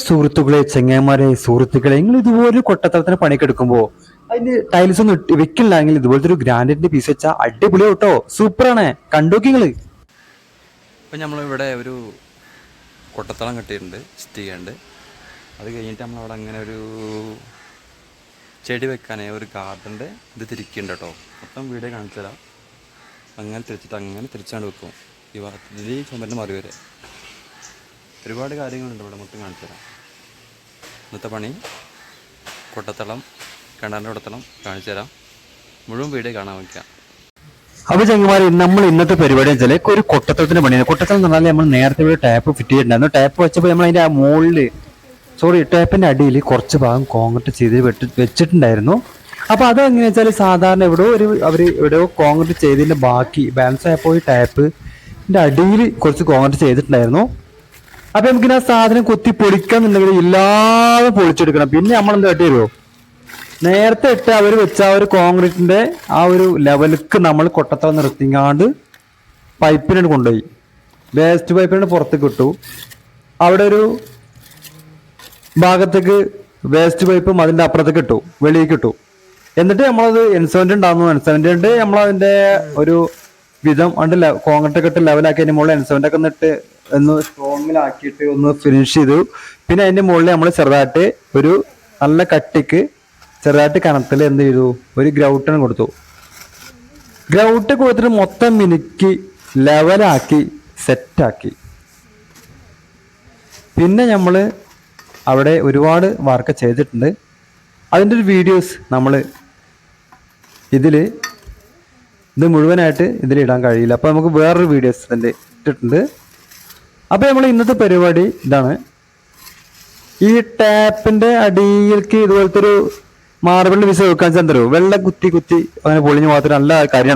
സുഹൃത്തുക്കളെ ചെങ്ങന്മാരെ സുഹൃത്തുക്കളെ നിങ്ങൾ ഇതുപോലെ കൊട്ടത്തളത്തിന് പണിക്കെടുക്കുമ്പോ അതിന് ടൈൽസ് ഒന്നും വെക്കില്ല വെക്കില്ലെങ്കിൽ ഇതുപോലത്തെ ഒരു ഗ്രാൻഡിന്റെ പീസ് വെച്ചാൽ അടിപൊളി കേട്ടോ സൂപ്പറാണ് കണ്ടോക്കിങ്ങൾ ഇപ്പം നമ്മളിവിടെ ഒരു കൊട്ടത്തളം കെട്ടിയിട്ടുണ്ട് സ്റ്റി ചെയ്യണ്ട് അത് കഴിഞ്ഞിട്ട് നമ്മളവിടെ അങ്ങനെ ഒരു ചെടി വെക്കാനേ ഒരു ഗാർഡന്റെ ഇത് തിരിക്കുന്നുണ്ട് കേട്ടോ. മൊത്തം വീഡിയോ കാണിച്ചു തരാം അങ്ങനെ തിരിച്ചിട്ട് അങ്ങനെ തിരിച്ചാണ്ട് വെക്കും. ഈ ഈ ചുമരിന് മറി വരെ ഒരുപാട് കാര്യങ്ങളുണ്ട് ഇവിടെ മൊത്തം കാണിച്ചു തരാം. ഇന്നത്തെ പണി കൊട്ടത്തളം കിണറിന്റെ കൊട്ടത്തളം കാണിച്ചു തരാം. മുഴുവൻ വീട് കാണാൻ വയ്ക്കാം അപ്പൊ ചെങ്ങന്മാർ നമ്മൾ ഇന്നത്തെ പരിപാടി വെച്ചാൽ ഒരു കൊട്ടത്തളത്തിന്റെ പണിയാണ്. കൊട്ടത്തളം എന്ന് പറഞ്ഞാൽ നമ്മൾ നേരത്തെ ഒരു ടാപ്പ് ഫിറ്റ് ചെയ്തിട്ടുണ്ടായിരുന്നു. ടാപ്പ് വെച്ചപ്പോൾ നമ്മൾ അതിന്റെ ആ മുകളിൽ സോറി ടാപ്പിന്റെ അടിയിൽ കുറച്ച് ഭാഗം കോൺക്രീറ്റ് ചെയ്ത് വെച്ചിട്ടുണ്ടായിരുന്നു. അപ്പോൾ അത് എങ്ങനെയാ വെച്ചാൽ സാധാരണ എവിടെയോ ഒരു അവർ എവിടെയോ കോൺക്രീറ്റ് ചെയ്തതിന്റെ ബാക്കി ബാലൻസ് ആയപ്പോൾ ഈ ടാപ്പിന്റെ അടിയിൽ കുറച്ച് കോൺക്രീറ്റ് ചെയ്തിട്ടുണ്ടായിരുന്നു. അപ്പൊ നമുക്ക് ആ സാധനം കുത്തി പൊടിക്കാന്നുണ്ടെങ്കിൽ ഇല്ലാതെ പൊളിച്ചെടുക്കണം. പിന്നെ നമ്മൾ എന്താ കാട്ടി വരുമോ നേരത്തെ ഇട്ട് അവർ വെച്ച ആ ഒരു കോൺക്രീറ്റിന്റെ ആ ഒരു ലെവലിക്ക് നമ്മൾ കൊട്ടത്തറ നിർത്തിങ്ങാണ്ട് പൈപ്പിനാണ് കൊണ്ടുപോയി. വേസ്റ്റ് പൈപ്പിനാണ് പുറത്തേക്ക് ഇട്ടു. അവിടെ ഒരു ഭാഗത്തേക്ക് വേസ്റ്റ് പൈപ്പും അതിന്റെ അപ്പുറത്തേക്ക് ഇട്ടു. വെളിയിലേക്ക് ഇട്ടു. എന്നിട്ട് നമ്മളത് എൻസെവന്റ് ഉണ്ടാകുന്നു എൻസെവന്റ് ഉണ്ട് നമ്മളതിന്റെ ഒരു വിധം ഉണ്ട് കോൺക്രീറ്റ് ഒക്കെ ഇട്ട് ലെവലാക്കി അതിന് മുകളിൽ എൻസെവന്റ് ഒക്കെ എന്നിട്ട് ഒന്ന് സ്ട്രോങ്ങിലാക്കിയിട്ട് ഒന്ന് ഫിനിഷ് ചെയ്തു. പിന്നെ അതിന്റെ മുകളിൽ നമ്മൾ ചെറുതായിട്ട് ഒരു നല്ല കട്ടിക്ക് ചെറുതായിട്ട് കണത്തിൽ എന്ത് ചെയ്തു? ഒരു ഗ്രൗട്ടൺ കൊടുത്തു. ഗ്രൗട്ട് കൊടുത്തിട്ട് മൊത്തം മിനുക്കി ലെവലാക്കി സെറ്റാക്കി പിന്നെ നമ്മൾ അവിടെ ഒരുപാട് വർക്ക് ചെയ്തിട്ടുണ്ട്. അതിന്റെ ഒരു വീഡിയോസ് നമ്മൾ ഇതിൽ ഇത് മുഴുവനായിട്ട് ഇതിൽ ഇടാൻ കഴിയില്ല. അപ്പോൾ നമുക്ക് വേറൊരു വീഡിയോസ് ഇതിന്റെ ഇട്ടിട്ടുണ്ട്. അപ്പോൾ നമ്മൾ ഇന്നത്തെ പരിപാടി ഇതാണ്. ഈ ടാപ്പിന്റെ അടിയിലേക്ക് ഇതുപോലത്തെ ഒരു മാർബിളിന്റെ വിസ വെക്കാൻ ചെന്തരോ വെള്ളം കുത്തി കുത്തി അങ്ങനെ പൊളിഞ്ഞു മാത്രം നല്ല കാര്യമാണ്.